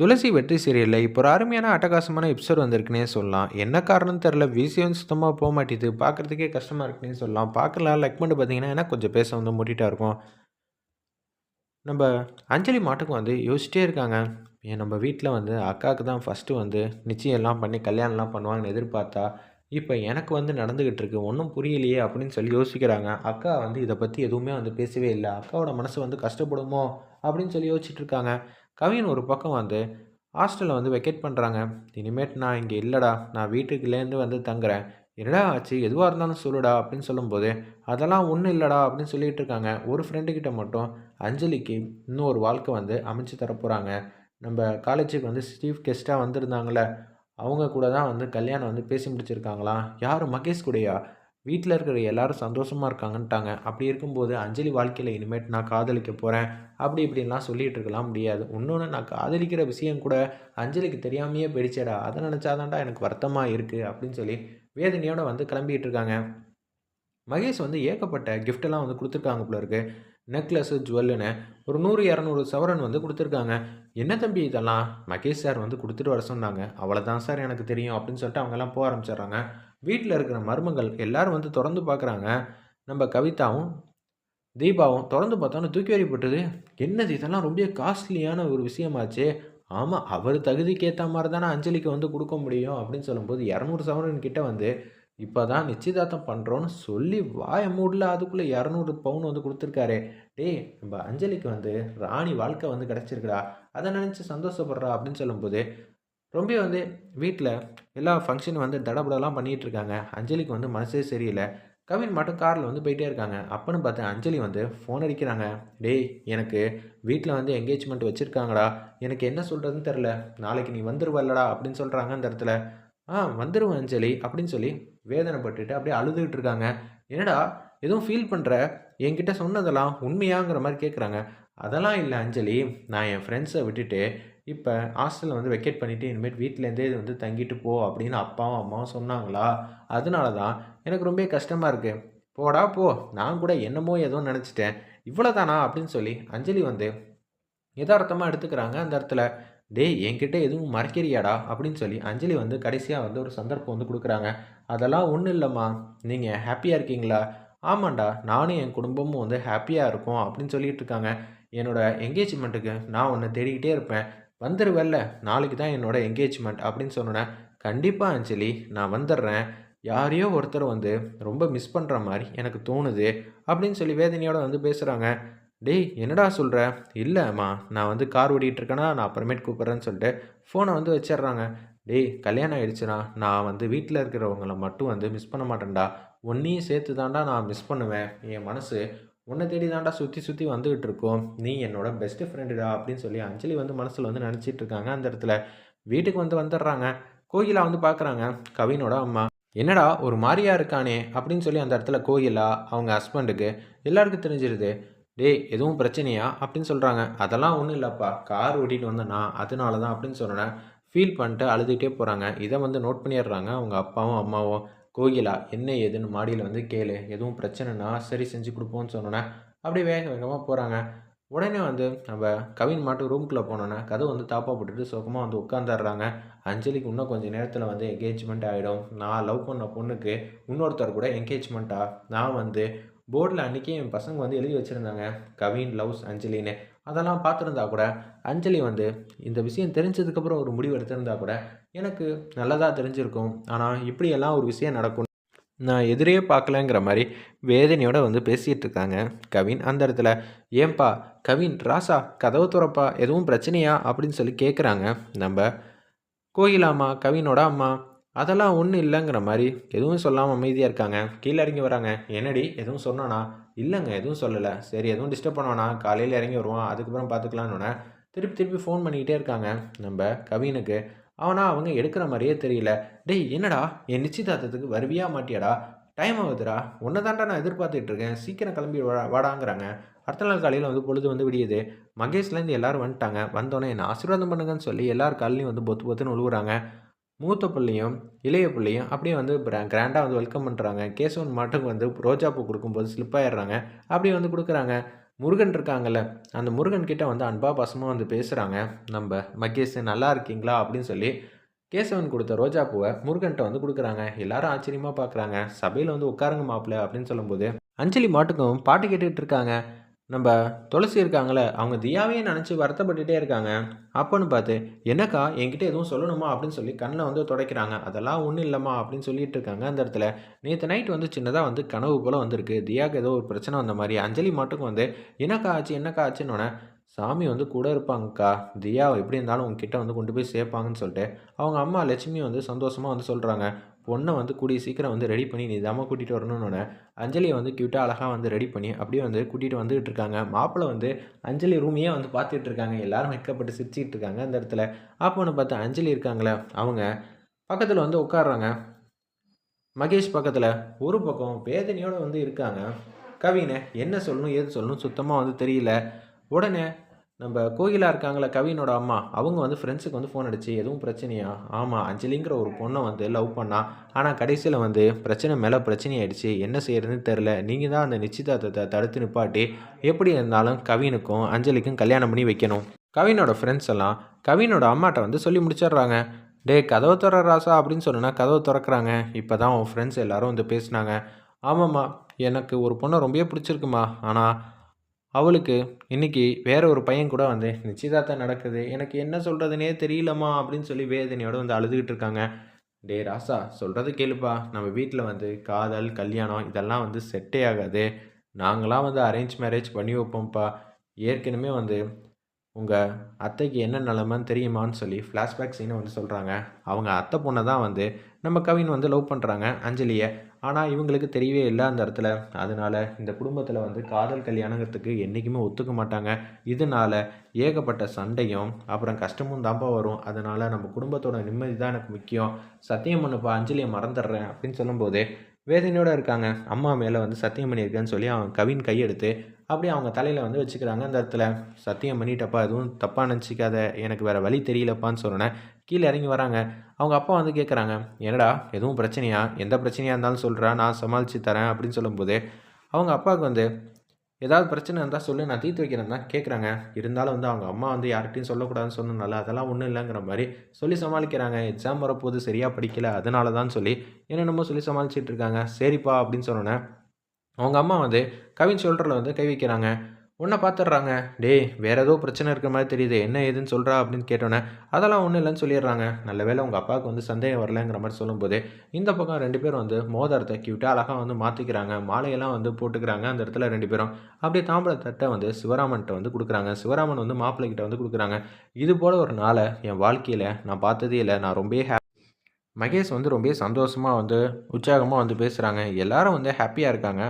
துளசி வெற்றி சீரியலில் இப்போ ஒரு அருமையான அட்டகாசமான எபிசோட் வந்திருக்குன்னே சொல்லலாம். என்ன காரணம்னு தெரில விசியம் சுத்தமாக போக மாட்டேது பார்க்குறதுக்கே கஷ்டமாக இருக்குன்னே சொல்லலாம். பார்க்கலாம் லைக் பண்ணி பார்த்தீங்கன்னா ஏன்னா கொஞ்சம் பேச வந்து மூட்டிகிட்டா இருக்கும். நம்ம அஞ்சலி மாட்டுக்கும் வந்து யோசிச்சிட்டே இருக்காங்க. ஏன் நம்ம வீட்டில் வந்து அக்காவுக்கு தான் ஃபஸ்ட்டு வந்து நிச்சயம்லாம் பண்ணி கல்யாணம்லாம் பண்ணுவாங்கன்னு எதிர்பார்த்தா இப்போ எனக்கு வந்து நடந்துக்கிட்டு இருக்கு. ஒன்றும் புரியலையே அப்படின்னு சொல்லி யோசிக்கிறாங்க. அக்கா வந்து இதை பற்றி எதுவுமே வந்து பேசவே இல்லை. அக்காவோட மனசு வந்து கஷ்டப்படுமோ அப்படின்னு சொல்லி யோசிச்சுட்டு இருக்காங்க. கவின் ஒரு பக்கம் வந்து ஹாஸ்டலில் வந்து வெக்கேட் பண்ணுறாங்க இனிமேட் நான் இங்கே இல்லைடா. நான் வீட்டுக்குலேருந்து வந்து தங்குறேன். என்னடா ஆச்சு? எதுவாக இருந்தாலும் சொல்லுடா. அப்படின்னு சொல்லும்போது அதெல்லாம் ஒன்றும் இல்லைடா. அப்படின்னு சொல்லிகிட்டு இருக்காங்க. ஒரு ஃப்ரெண்டுக்கிட்ட மட்டும் அஞ்சலிக்கு இன்னும் ஒரு வாழ்க்கை வந்து அமைச்சு தரப்போகிறாங்க நம்ம காலேஜுக்கு வந்து சீஃப் கெஸ்ட்டாக வந்திருந்தாங்களே அவங்க கூட தான் வந்து கல்யாணம் வந்து பேசி முடிச்சிருக்காங்களாம். யார் மகேஷ் கூடயா? வீட்டில் இருக்கிற எல்லாரும் சந்தோஷமாக இருக்காங்கன்ட்டாங்க. அப்படி இருக்கும்போது அஞ்சலி வாழ்க்கையில் இனிமேட் நான் காதலிக்க போகிறேன் அப்படி இப்படின்லாம் சொல்லிகிட்டு இருக்கலாம் முடியாது. இன்னொன்று நான் காதலிக்கிற விஷயம் கூட அஞ்சலிக்கு தெரியாமையே போயிடுச்சேடா. அதை நினச்சாதான்டா எனக்கு வருத்தமாக இருக்குது அப்படின்னு சொல்லி வேதனையோடு வந்து கிளம்பிகிட்டு இருக்காங்க. மகேஷ் வந்து ஏகப்பட்ட கிஃப்டெல்லாம் வந்து கொடுத்துருக்காங்க போல இருக்குது நெக்லஸ்ஸு ஜுவல்லுன்னு ஒரு நூறு இரநூறு சவரன் வந்து கொடுத்துருக்காங்க. என்ன தம்பி இதெல்லாம்? மகேஷ் சார் வந்து கொடுத்துட்டு வர சொன்னாங்க. அவ்வளோதான் சார் எனக்கு தெரியும் அப்படின்னு சொல்லிட்டு அவங்கெல்லாம் போக ஆரம்பிச்சிடுறாங்க. வீட்டில் இருக்கிற மர்மங்கள் எல்லாரும் வந்து திறந்து பார்க்குறாங்க நம்ம கவிதாவும் தீபாவும் திறந்து பார்த்தோன்னு தூக்கி வரிப்பட்டது என்னது இதெல்லாம் ரொம்ப காஸ்ட்லியான ஒரு விஷயமாச்சு. ஆமாம் அவர் தகுதிக்கு ஏற்ற மாதிரி தானே அஞ்சலிக்கு வந்து கொடுக்க முடியும் அப்படின்னு சொல்லும்போது இரநூறு சவரன் கிட்டே வந்து இப்போ தான் நிச்சயதார்த்தம் பண்ணுறோன்னு சொல்லி வாய மூடில் அதுக்குள்ளே இரநூறு பவுன் வந்து கொடுத்துருக்காரு. டேய் நம்ம அஞ்சலிக்கு வந்து ராணி வாழ்க்கை வந்து கிடச்சிருக்குடா. அதை நினச்சி சந்தோஷப்படுறா அப்படின்னு சொல்லும்போது ரொம்ப வந்து வீட்டில் எல்லா ஃபங்க்ஷனும் வந்து தடபடலாம் பண்ணிகிட்டு இருக்காங்க. அஞ்சலிக்கு வந்து மனசே சரியில்லை. கவின் மட்டும் காரில் வந்து போயிட்டே இருக்காங்க. அப்போன்னு பார்த்து அஞ்சலி வந்து ஃபோன் அடிக்கிறாங்க. டேய் எனக்கு வீட்டில் வந்து என்கேஜ்மெண்ட் வச்சுருக்காங்கடா. எனக்கு என்ன சொல்கிறதுன்னு தெரில நாளைக்கு நீ வந்துருவல்லடா அப்படின்னு சொல்கிறாங்க அந்த இடத்துல. ஆ வந்துடுவேன் அஞ்சலி அப்படின்னு சொல்லி வேதனைப்பட்டுட்டு அப்படியே அழுதுகிட்டு இருக்காங்க. என்னடா எதுவும் ஃபீல் பண்ணுற என்கிட்ட சொன்னதெல்லாம் உண்மையாங்கிற மாதிரி கேட்குறாங்க அதெல்லாம் இல்லை அஞ்சலி. நான் என் ஃப்ரெண்ட்ஸை விட்டுட்டு இப்போ ஹாஸ்டலில் வந்து வெக்கேட் பண்ணிவிட்டு இனிமேல் வீட்டிலேருந்தே இது வந்து தங்கிட்டு போ அப்படின்னு அப்பாவும் அம்மாவும் சொன்னாங்களா? அதனால தான் எனக்கு ரொம்ப கஷ்டமாக இருக்குது போடா போ. நான் கூட என்னமோ ஏதோ நினச்சிட்டேன். இவ்வளோதானா அப்படின்னு சொல்லி அஞ்சலி வந்து யதார்த்தமாக எடுத்துக்கிறாங்க அந்த இடத்துல. டேய் என்கிட்ட எதுவும் மறைக்கிறியாடா? அப்படின்னு சொல்லி அஞ்சலி வந்து கடைசியாக வந்து ஒரு சந்தர்ப்பம் வந்து கொடுக்குறாங்க. அதெல்லாம் ஒன்றும் இல்லைம்மா. நீங்கள் ஹாப்பியாக இருக்கீங்களா? ஆமாண்டா. நானும் என் குடும்பமும் வந்து ஹாப்பியாக இருக்கும் அப்படின்னு சொல்லிட்டு இருக்காங்க. என்னோடய என்கேஜ்மெண்ட்டுக்கு நான் ஒன்று தேடிக்கிட்டே இருப்பேன். வந்துடுவல்ல நாளைக்கு தான் என்னோடய என்கேஜ்மெண்ட் அப்படின்னு சொன்னேன் கண்டிப்பாக அஞ்சலி நான் வந்துடுறேன் யாரையோ ஒருத்தர் வந்து ரொம்ப மிஸ் பண்ணுற மாதிரி எனக்கு தோணுது அப்படின்னு சொல்லி வேதனையோடு வந்து பேசுகிறாங்க டேய் என்னடா சொல்கிற இல்லைம்மா நான் வந்து கார் ஓடிட்டுருக்கேன்னா நான் அப்புறமேட்டு கூப்பிட்றேன்னு சொல்லிட்டு ஃபோனை வந்து வச்சிடுறாங்க டேய் கல்யாணம் ஆயிடுச்சுனா நான் வந்து வீட்டில் இருக்கிறவங்கள மட்டும் வந்து மிஸ் பண்ண மாட்டேன்டா. ஒன்றையும் சேர்த்து தாண்டா நான் மிஸ் பண்ணுவேன். என் மனசு உன்னை தேடி தாண்டா சுற்றி சுற்றி வந்துகிட்டு இருக்கோம் நீ என்னோட பெஸ்ட்டு ஃப்ரெண்டுடா அப்படின்னு சொல்லி அஞ்சலி வந்து மனசில் வந்து நினச்சிட்டு இருக்காங்க அந்த இடத்துல வீட்டுக்கு வந்து வந்துடுறாங்க. கோகிலா வந்து பார்க்குறாங்க கவினோட அம்மா என்னடா ஒரு மாதிரியா இருக்கானே? அப்படின்னு சொல்லி அந்த இடத்துல கோகிலா அவங்க ஹஸ்பண்டுக்கு எல்லாருக்கும் தெரிஞ்சிருது. டேய் எதுவும் பிரச்சனையா? அப்படின்னு சொல்கிறாங்க அதெல்லாம் ஒன்றும் இல்லைப்பா. கார் ஓட்டிகிட்டு வந்தேண்ணா அதனால தான் அப்படின்னு சொன்னேன் ஃபீல் பண்ணிட்டு அழுதுகிட்டே போகிறாங்க இதை வந்து நோட் பண்ணிடுறாங்க. அவங்க அப்பாவும் அம்மாவும். கோகிலா என்ன ஏதுன்னு மாடியில் வந்து கேளு. எதுவும் பிரச்சனைனா சரி செஞ்சு கொடுப்போம்னு சொன்னோன்னே அப்படியே வேக வேகமாக போகிறாங்க உடனே வந்து நம்ம கவின் மாட்டு ரூம்குள்ளே போனோன்னே கதை வந்து தாப்பா போட்டுட்டு சுகமாக வந்து உட்காந்துடுறாங்க அஞ்சலிக்கு இன்னும் கொஞ்சம் நேரத்தில் வந்து என்கேஜ்மெண்ட் ஆகிடும் நான் லவ் பண்ண பொண்ணுக்கு இன்னொருத்தர் கூட என்கேஜ்மெண்ட்டாக நான் வந்து போர்டில் அன்றைக்கி என் பசங்க வந்து எழுதி வச்சுருந்தாங்க. கவின் லவ்ஸ் அஞ்சலின்னு. அதெல்லாம் பார்த்துருந்தா கூட அஞ்சலி வந்து இந்த விஷயம் தெரிஞ்சதுக்கப்புறம் ஒரு முடிவு எடுத்திருந்தா கூட எனக்கு நல்லதாக தெரிஞ்சிருக்கும். ஆனால் இப்படியெல்லாம் ஒரு விஷயம் நடக்கும். நான் எதிரே பார்க்கலங்கிற மாதிரி வேதனையோடு வந்து பேசிகிட்டு இருக்காங்க. கவின் அந்த இடத்துல ஏன்பா கவின் ராசா கதவு துறப்பா? எதுவும் பிரச்சனையா? அப்படின்னு சொல்லி கேட்குறாங்க நம்ம கோயிலாம்மா கவினோட அம்மா. அதெல்லாம் ஒன்றும் இல்லைங்கிற மாதிரி எதுவும் சொல்லாமல் அமைதியாக இருக்காங்க. கீழே இறங்கி வராங்க. என்னடி? எதுவும் சொன்னானா? இல்லைங்க எதுவும் சொல்லலை. சரி எதுவும் டிஸ்டர்ப் பண்ணுவானா காலையில் இறங்கி வருவான். அதுக்கப்புறம் பார்த்துக்கலான்னு திருப்பி திருப்பி ஃபோன் பண்ணிக்கிட்டே இருக்காங்க. நம்ம கவினுக்கு. அவனா அவங்க எடுக்கிற மாதிரியே தெரியல. டேய் என்னடா? என் நிச்சயதார்த்தத்துக்கு வருவியா மாட்டியாடா? டைம் ஆகுதுடா. ஒன்றை தாண்டா நான் எதிர்பார்த்துட்டு இருக்கேன். சீக்கிரம் கிளம்பி வா வாடாங்கிறாங்க. அடுத்த நாள் காலையில் வந்து பொழுது வந்து விடியுது. மகேஷ்லேருந்து எல்லோரும் வந்துட்டாங்க. வந்தோடனே என்னை ஆசீர்வாதம் பண்ணுங்கன்னு சொல்லி எல்லார் காலையும் வந்து பொத்து பொத்துன்னு உழுவுறாங்க. மூத்த பிள்ளையும் இளைய பிள்ளையும் அப்படியே வந்து கிராண்டாக வந்து வெல்கம் பண்ணுறாங்க கேசவன் மாட்டுக்கு வந்து ரோஜாப்பூ கொடுக்கும்போது ஸ்லிப் ஆயிடுறாங்க. அப்படியே வந்து கொடுக்குறாங்க. முருகன் இருக்காங்கல்ல அந்த முருகன் கிட்ட வந்து அன்பா பாசமாக வந்து பேசுகிறாங்க நம்ம மகேஷ் நல்லா இருக்கீங்களா? அப்படின்னு சொல்லி கேசவன் கொடுத்த ரோஜா பூவை முருகன்கிட்ட வந்து கொடுக்குறாங்க. எல்லாரும் ஆச்சரியமாக பார்க்குறாங்க சபையில் வந்து உட்காருங்க மாப்பிள்ள அப்படின்னு சொல்லும்போது அஞ்சலி மாட்டுக்கும் பாட்டு கேட்டுக்கிட்டு இருக்காங்க. நம்ம துளசி இருக்காங்களே அவங்க தியாவையே நினச்சி வருத்தப்பட்டுட்டே இருக்காங்க. அப்போன்னு பார்த்து என்னக்கா என்கிட்ட எதுவும் சொல்லணுமா? அப்படின்னு சொல்லி கண்ணை வந்து துடைக்கிறாங்க. அதெல்லாம் ஒன்றும் இல்லைம்மா அப்படின்னு சொல்லிட்டு இருக்காங்க அந்த இடத்துல. நேற்று நைட் வந்து சின்னதாக வந்து கனவு போல் வந்திருக்கு. தியாவுக்கு ஏதோ ஒரு பிரச்சனை வந்த மாதிரி. அஞ்சலி மட்டுக்கும் வந்து என்னக்கா ஆச்சு என்னக்கா ஆச்சுன்னொன்னே சாமி வந்து கூட இருப்பாங்கக்கா. தியா எப்படி இருந்தாலும் உங்ககிட்ட வந்து கொண்டு போய் சேர்ப்பாங்கன்னு சொல்லிட்டு அவங்க அம்மா லட்சுமி வந்து சந்தோஷமாக வந்து சொல்கிறாங்க பொண்ணை வந்து கூடிய சீக்கிரம் வந்து ரெடி பண்ணி நிதாம கூட்டிகிட்டு வரணும்னு அஞ்சலியை வந்து க்யூட்டாக அழகாக வந்து ரெடி பண்ணி அப்படியே வந்து கூட்டிகிட்டு வந்துகிட்டு இருக்காங்க. மாப்பிள்ளை வந்து அஞ்சலி ரூமையே வந்து பார்த்துட்டு இருக்காங்க. எல்லாரும் வைக்கப்பட்டு சிரிச்சிக்கிட்டு இருக்காங்க அந்த இடத்துல. அப்போன்னு பார்த்து அஞ்சலி இருக்காங்களே அவங்க பக்கத்தில் வந்து உட்காடுறாங்க மகேஷ் பக்கத்தில் ஒரு பக்கம் வேதனையோடு வந்து இருக்காங்க. கவினை என்ன சொல்லணும் ஏது சொல்லணும் சுத்தமாக வந்து தெரியல. உடனே நம்ம கோகிலா இருக்காங்களே கவினோட அம்மா அவங்க வந்து ஃப்ரெண்ட்ஸுக்கு வந்து ஃபோன் அடிச்சு எதுவும் பிரச்சனையா? ஆமாம் அஞ்சலிங்கிற ஒரு பொண்ணை வந்து லவ் பண்ணா ஆனால் கடைசியில் வந்து பிரச்சனை மேலே பிரச்சனை ஆயிடுச்சு. என்ன செய்யறதுன்னு தெரில நீங்கள் தான் அந்த நிச்சயதார்த்தத்தை தடுத்து நிப்பாட்டி எப்படி இருந்தாலும் கவினுக்கும் அஞ்சலிக்கும் கல்யாணம் பண்ணி வைக்கணும். கவினோட ஃப்ரெண்ட்ஸ் எல்லாம் கவினோட அம்மாட்ட வந்து சொல்லி முடிச்சிடுறாங்க. டே கதவை திற ராசா அப்படின்னு சொன்னா கதவை திறக்கிறாங்க. இப்போ தான் உன் ஃப்ரெண்ட்ஸ் எல்லாரும் வந்து பேசினாங்க. ஆமாம்மா எனக்கு ஒரு பொண்ணை ரொம்பவே பிடிச்சிருக்குமா ஆனால் அவளுக்கு இன்னைக்கு வேற ஒரு பையன் கூட வந்து நிச்சயதார்த்தம் நடக்குது. எனக்கு என்ன சொல்கிறதுனே தெரியலம்மா அப்படின்னு சொல்லி வேதனையோடு வந்து அழுதுகிட்டு இருக்காங்க. டே ராசா சொல்கிறது கேளுப்பா. நம்ம வீட்டில் வந்து காதல் கல்யாணம் இதெல்லாம் வந்து செட்டே ஆகாது. நாங்களாம் வந்து அரேஞ்ச் மேரேஜ் பண்ணி வைப்போம்ப்பா. ஏற்கனவே வந்து உங்கள் அத்தைக்கு என்ன நிலமைன்னு தெரியுமான்னு சொல்லி ஃப்ளாஷ்பேக் சீனை வந்து சொல்கிறாங்க அவங்க அத்தை பொண்ணை தான் வந்து நம்ம கவின் வந்து லவ் பண்ணுறாங்க அஞ்சலியை. ஆனால் இவங்களுக்கு தெரியவே இல்லை அந்த இடத்துல. அதனால் இந்த குடும்பத்தில் வந்து காதல் கல்யாணங்கிறதுக்கு என்றைக்குமே ஒத்துக்க மாட்டாங்க. இதனால் ஏகப்பட்ட சண்டையும் அப்புறம் கஷ்டமும் தான்ப்பா வரும். அதனால் நம்ம குடும்பத்தோட நிம்மதி தான் எனக்கு முக்கியம். சத்தியம் பண்ணுப்பா அஞ்சலியை மறந்துடுறேன் அப்படின்னு சொல்லும்போது வேதனையோடு இருக்காங்க. அம்மா மேலே வந்து சத்தியம் பண்ணியிருக்கேன்னு சொல்லி அவன் கவின் கையெடுத்து அப்படியே அவங்க தலையில் வந்து வச்சுக்கிறாங்க அந்த இடத்துல. சத்தியம் பண்ணிட்டப்பா எதுவும் தப்பாக நினச்சிக்காத எனக்கு வேறு வழி தெரியலப்பான்னு சொன்னேன் கீழே இறங்கி வராங்க. அவங்க அப்பா வந்து கேட்குறாங்க என்னடா எதுவும் பிரச்சனையா? எந்த பிரச்சனையாக இருந்தாலும் சொல்கிறா நான் சமாளித்து தரேன் அப்படின்னு சொல்லும்போது அவங்க அப்பாவுக்கு வந்து ஏதாவது பிரச்சனை இருந்தால் சொல்லு நான் தீர்த்து வைக்கிறேன் தான் கேட்குறாங்க இருந்தாலும் வந்து அவங்க அம்மா வந்து யார்கிட்டையும் சொல்லக்கூடாதுன்னு சொன்னனால அதெல்லாம் ஒன்றும் இல்லைங்கிற மாதிரி சொல்லி சமாளிக்கிறாங்க. எக்ஸாம் வரப்போது சரியாக படிக்கல அதனால தான் சொல்லி என்னென்னமோ சொல்லி சமாளிச்சிட்டு இருக்காங்க. சரிப்பா அப்படின்னு சொன்னோன்னே அவங்க அம்மா வந்து கவின் ஷோல்டரில் வந்து கை வைக்கிறாங்க. உன்னை பார்த்துட்றாங்க டேய் வேறு ஏதோ பிரச்சனை இருக்கிற மாதிரி தெரியுது. என்ன ஏதுன்னு சொல்கிறா அப்படின்னு கேட்டோன்னே அதெல்லாம் ஒன்றும் இல்லைன்னு சொல்லிடுறாங்க. நல்ல வேளை உங்கள் அப்பாவுக்கு வந்து சந்தேகம் வரலங்கிற மாதிரி சொல்லும்போது இந்த பக்கம் ரெண்டு பேரும் வந்து மோதிரத்தை கியூட்டாக அழகாக வந்து மாற்றிக்கிறாங்க மாலையெல்லாம் வந்து போட்டுக்கிறாங்க அந்த இடத்துல ரெண்டு பேரும். அப்படியே தாம்பளை தட்டை வந்து சிவராமன்கிட்ட வந்து கொடுக்குறாங்க. சிவராமன் வந்து மாப்பிள்ளைகிட்ட வந்து கொடுக்குறாங்க. இது போல் ஒரு நாளை என் வாழ்க்கையில் நான் பார்த்ததே இல்லை. நான் ரொம்ப ஹே மகேஷ் வந்து ரொம்ப சந்தோஷமாக வந்து உற்சாகமாக வந்து பேசுகிறாங்க எல்லாரும் வந்து ஹாப்பியாக இருக்காங்க.